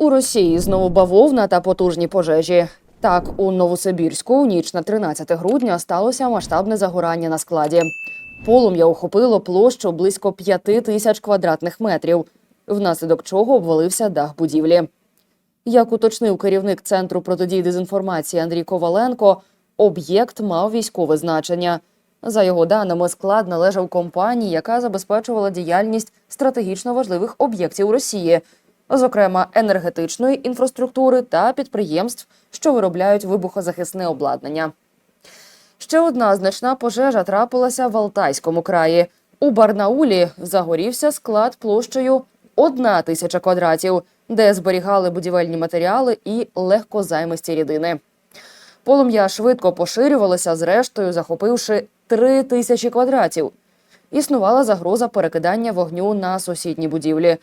У Росії знову бавовна та потужні пожежі. Так, у Новосибірську ніч на 13 грудня сталося масштабне загорання на складі. Полум'я охопило площу близько 5 тисяч квадратних метрів, внаслідок чого обвалився дах будівлі. Як уточнив керівник центру протидії дезінформації Андрій Коваленко, об'єкт мав військове значення. За його даними, склад належав компанії, яка забезпечувала діяльність стратегічно важливих об'єктів Росії, зокрема енергетичної інфраструктури та підприємств, що виробляють вибухозахисне обладнання. Ще одна значна пожежа трапилася в Алтайському краї. У Барнаулі загорівся склад площею одна тисяча квадратів, де зберігали будівельні матеріали і легкозаймисті рідини. Полум'я швидко поширювалося, зрештою захопивши три тисячі квадратів. Існувала загроза перекидання вогню на сусідні будівлі.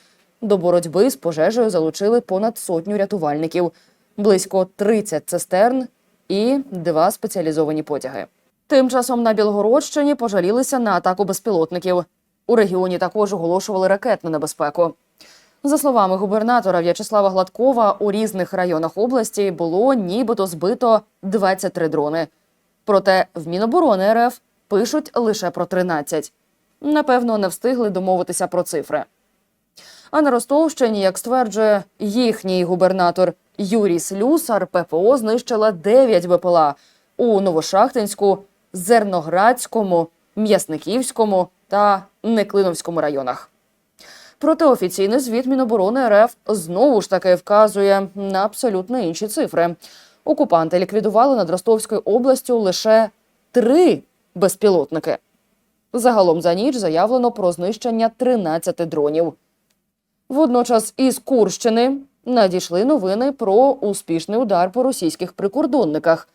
До боротьби з пожежею залучили понад сотню рятувальників, близько 30 цистерн і два спеціалізовані потяги. Тим часом на Білгородщині пожалілися на атаку безпілотників. У регіоні також оголошували ракетну небезпеку. За словами губернатора В'ячеслава Гладкова, у різних районах області було нібито збито 23 дрони. Проте в Міноборони РФ пишуть лише про 13. Напевно, не встигли домовитися про цифри. А на Ростовщині, як стверджує їхній губернатор Юрій Слюсар, ППО знищила 9 БПЛА у Новошахтинську, Зерноградському, М'ясниківському та Неклиновському районах. Проте офіційний звіт Міноборони РФ знову ж таки вказує на абсолютно інші цифри. Окупанти ліквідували над Ростовською областю лише три безпілотники. Загалом за ніч заявлено про знищення 13 дронів. Водночас із Курщини надійшли новини про успішний удар по російських прикордонниках.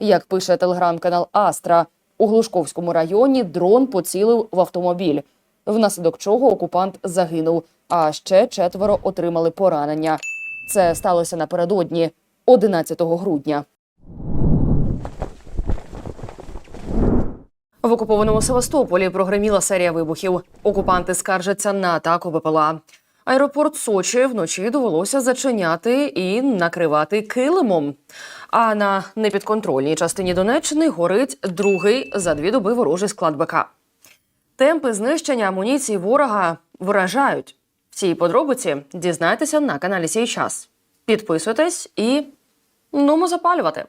Як пише телеграм-канал Астра, у Глушковському районі дрон поцілив в автомобіль, внаслідок чого окупант загинув, а ще четверо отримали поранення. Це сталося напередодні, 11 грудня. В окупованому Севастополі прогреміла серія вибухів. Окупанти скаржаться на атаку БПЛА. Аеропорт Сочі вночі довелося зачиняти і накривати килимом. А на непідконтрольній частині Донеччини горить другий за дві доби ворожий склад БК. Темпи знищення амуніції ворога вражають. Всі подробиці дізнайтеся на каналі Сій час. Підписуйтесь і нумо запалювати.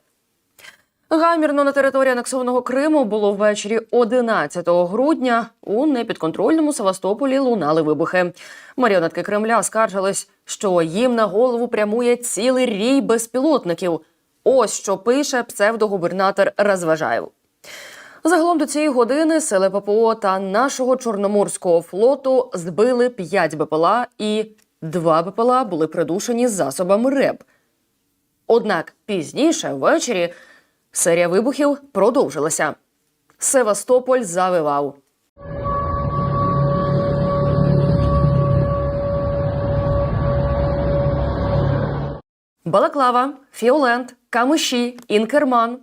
Гамірно на території анексованого Криму було ввечері 11 грудня. У непідконтрольному Севастополі лунали вибухи. Маріонетки Кремля скаржились, що їм на голову прямує цілий рій безпілотників. Ось що пише псевдогубернатор Розважаєв. Загалом до цієї години сили ППО та нашого Чорноморського флоту збили 5 БПЛА і 2 БПЛА були придушені засобами РЕБ. Однак пізніше ввечері серія вибухів продовжилася. Севастополь завивав. Балаклава, Фіолент, Камиші, Інкерман.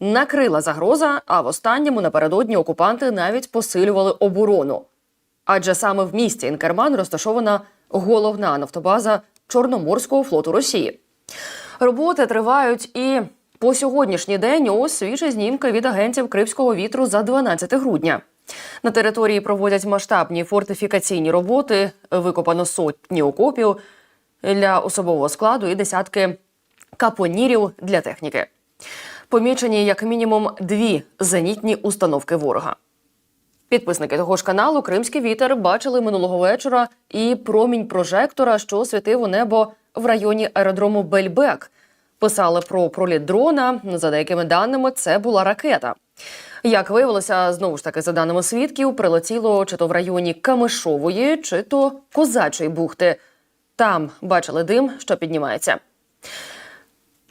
Накрила загроза, а в останньому напередодні окупанти навіть посилювали оборону. Адже саме в місті Інкерман розташована головна нафтобаза Чорноморського флоту Росії. Роботи тривають і по сьогоднішній день ось свіжі знімки від агентів Кримського вітру за 12 грудня. На території проводять масштабні фортифікаційні роботи, викопано сотні окопів для особового складу і десятки капонірів для техніки. Помічені як мінімум дві зенітні установки ворога. Підписники того ж каналу Кримський вітер бачили минулого вечора і промінь прожектора, що світив у небо в районі аеродрому Бельбек. Писали про проліт дрона. За деякими даними, це була ракета. Як виявилося, знову ж таки, за даними свідків, прилетіло чи то в районі Камишової, чи то Козачої бухти. Там бачили дим, що піднімається.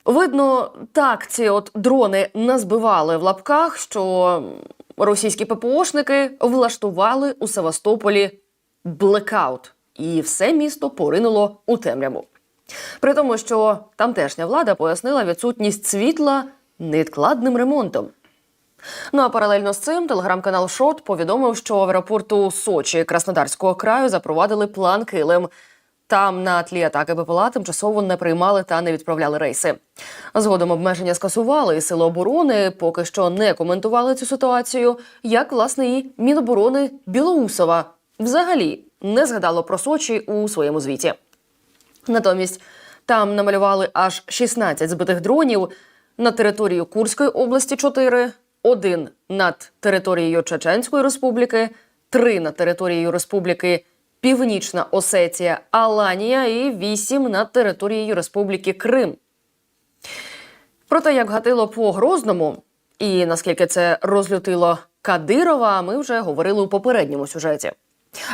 Видно, так ці от дрони назбивали в лапках, що російські ППОшники влаштували у Севастополі блекаут, і все місто поринуло у темряву. При тому, що тамтешня влада пояснила відсутність світла невідкладним ремонтом. Ну а паралельно з цим телеграм-канал Шот повідомив, що в аеропорту Сочі Краснодарського краю запровадили план Килим. Там на тлі атаки БПЛА тимчасово не приймали та не відправляли рейси. Згодом обмеження скасували, і сили оборони поки що не коментували цю ситуацію. Як власне і Міноборони Білоусова взагалі не згадало про Сочі у своєму звіті. Натомість там намалювали аж 16 збитих дронів на територію Курської області 4, один над територією Чеченської Республіки, три над територією Республіки Північна Осетія, Аланія і вісім над територією Республіки Крим. Про те, як гатило по Грозному і наскільки це розлютило Кадирова, ми вже говорили у попередньому сюжеті.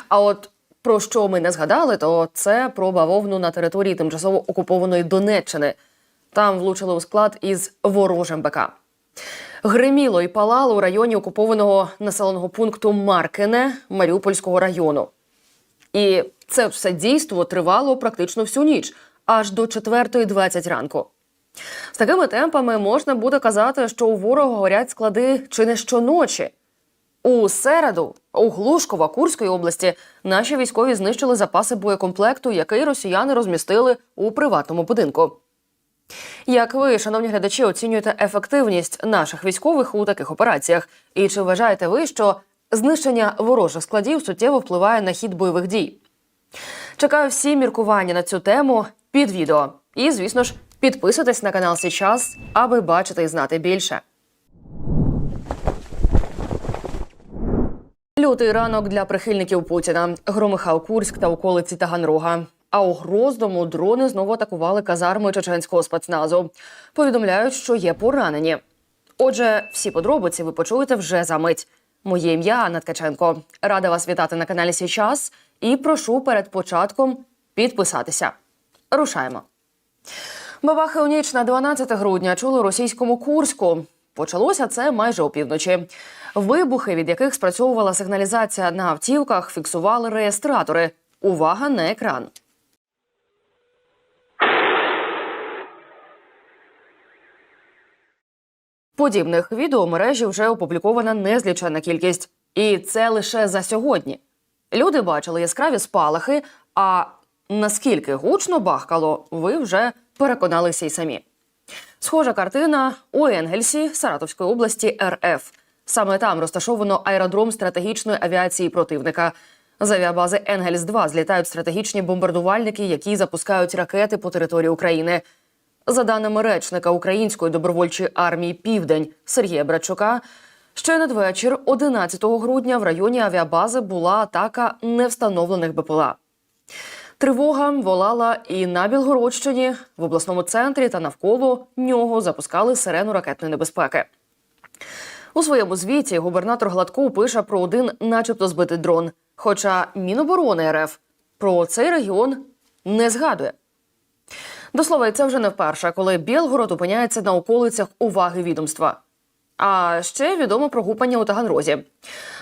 А от про що ми не згадали, то це про бавовну на території тимчасово окупованої Донеччини. Там влучили у склад із ворожим БК. Гриміло і палало у районі окупованого населеного пункту Маркине Маріупольського району. І це все дійство тривало практично всю ніч, аж до 4.20 ранку. З такими темпами можна буде казати, що у ворога горять склади чи не щоночі. У середу у Глушкова Курської області наші військові знищили запаси боєкомплекту, який росіяни розмістили у приватному будинку. Як ви, шановні глядачі, оцінюєте ефективність наших військових у таких операціях? І чи вважаєте ви, що знищення ворожих складів суттєво впливає на хід бойових дій? Чекаю всі міркування на цю тему під відео. І, звісно ж, підписуйтесь на канал Січас, аби бачити і знати більше. Лютий ранок для прихильників Путіна. Громихав Курськ та околиці Таганрога. А у Гроздому дрони знову атакували казарми чеченського спецназу. Повідомляють, що є поранені. Отже, всі подробиці ви почуєте вже за мить. Моє ім'я Анна Ткаченко. Рада вас вітати на каналі Січас і прошу перед початком підписатися. Рушаємо. Бабахи у ніч на 12 грудня чули російському Курську. Почалося це майже опівночі. Вибухи, від яких спрацьовувала сигналізація на автівках, фіксували реєстратори. Увага на екран. Подібних відео мережі вже опублікована незлічена кількість. І це лише за сьогодні. Люди бачили яскраві спалахи, а наскільки гучно бахкало, ви вже переконалися й самі. Схожа картина у Енгельсі Саратовської області РФ. Саме там розташовано аеродром стратегічної авіації противника. З авіабази Енгельс 2 злітають стратегічні бомбардувальники, які запускають ракети по території України. За даними речника Української добровольчої армії Південь Сергія Братчука, ще надвечір, 11 грудня, в районі авіабази була атака невстановлених БПЛА. Тривога волала і на Білгородщині, в обласному центрі та навколо нього запускали сирену ракетної небезпеки. У своєму звіті губернатор Гладков пише про один, начебто, збитий дрон. Хоча Міноборони РФ про цей регіон не згадує. До слова, це вже не вперше, коли Білгород опиняється на околицях уваги відомства. А ще відомо про гупання у Таганрозі.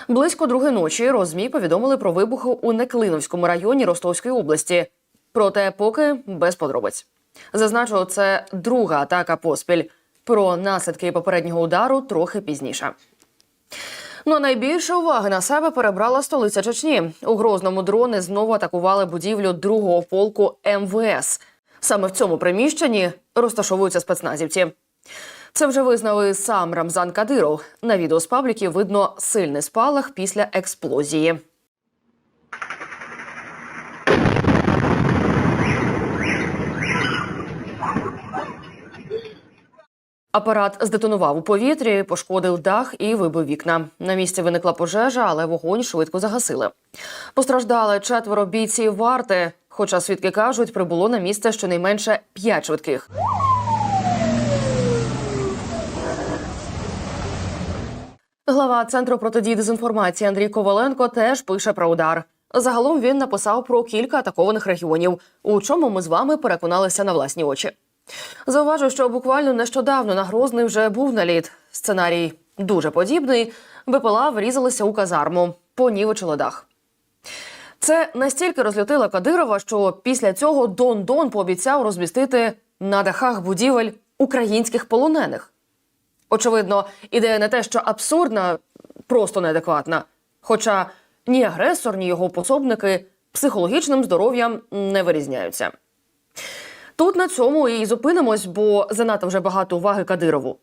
Близько другої ночі розмі повідомили про вибухи у Неклиновському районі Ростовської області. Проте поки без подробиць. Зазначу, це друга атака поспіль. Про наслідки попереднього удару трохи пізніше. Ну найбільше уваги на себе перебрала столиця Чечні. У Грозному дрони знову атакували будівлю другого полку МВС. Саме в цьому приміщенні розташовуються спецназівці. Це вже визнав і сам Рамзан Кадиров. На відео з пабліків видно сильний спалах після експлозії. Апарат здетонував у повітрі, пошкодив дах і вибив вікна. На місці виникла пожежа, але вогонь швидко загасили. Постраждали четверо бійців варти. Хоча свідки кажуть, прибуло на місце щонайменше п'ять швидких. Глава центру протидії дезінформації Андрій Коваленко теж пише про удар. Загалом він написав про кілька атакованих регіонів, у чому ми з вами переконалися на власні очі. Зауважу, що буквально нещодавно на Грозний вже був наліт. Сценарій дуже подібний. БПЛА врізалися у казарму, понівечили дах. Це настільки розлютило Кадирова, що після цього Дон Дон пообіцяв розмістити на дахах будівель українських полонених. Очевидно, ідея не те, що абсурдна, просто неадекватна. Хоча ні агресор, ні його пособники психологічним здоров'ям не вирізняються. Тут на цьому і зупинимось, бо занадто вже багато уваги Кадирову.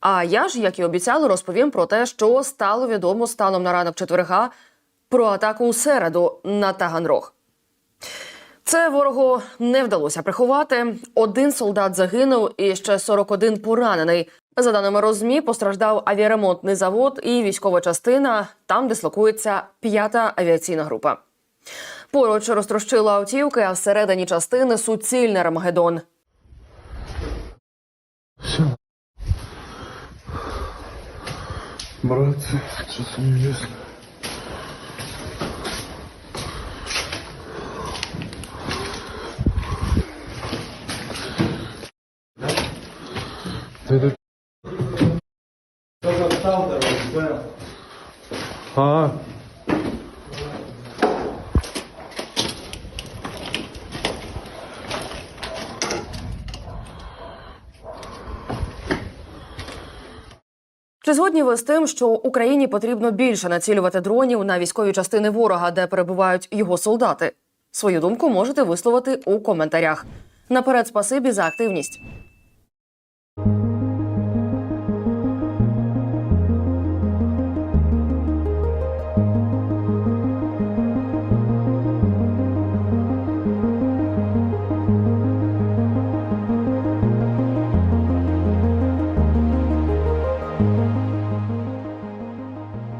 А я ж, як і обіцяли, розповім про те, що стало відомо станом на ранок четверга про атаку у середу на Таганрог. Це ворогу не вдалося приховати. Один солдат загинув і ще 41 поранений. За даними розмі, постраждав авіаремонтний завод і військова частина, там дислокується п'ята авіаційна група. Поруч розтрощила автівки, а всередині частини суцільний Рамагедон. Братці, часом неизвестно. А, Чи згодні ви з тим, що Україні потрібно більше націлювати дронів на військові частини ворога, де перебувають його солдати? Свою думку можете висловити у коментарях. Наперед, спасибі за активність.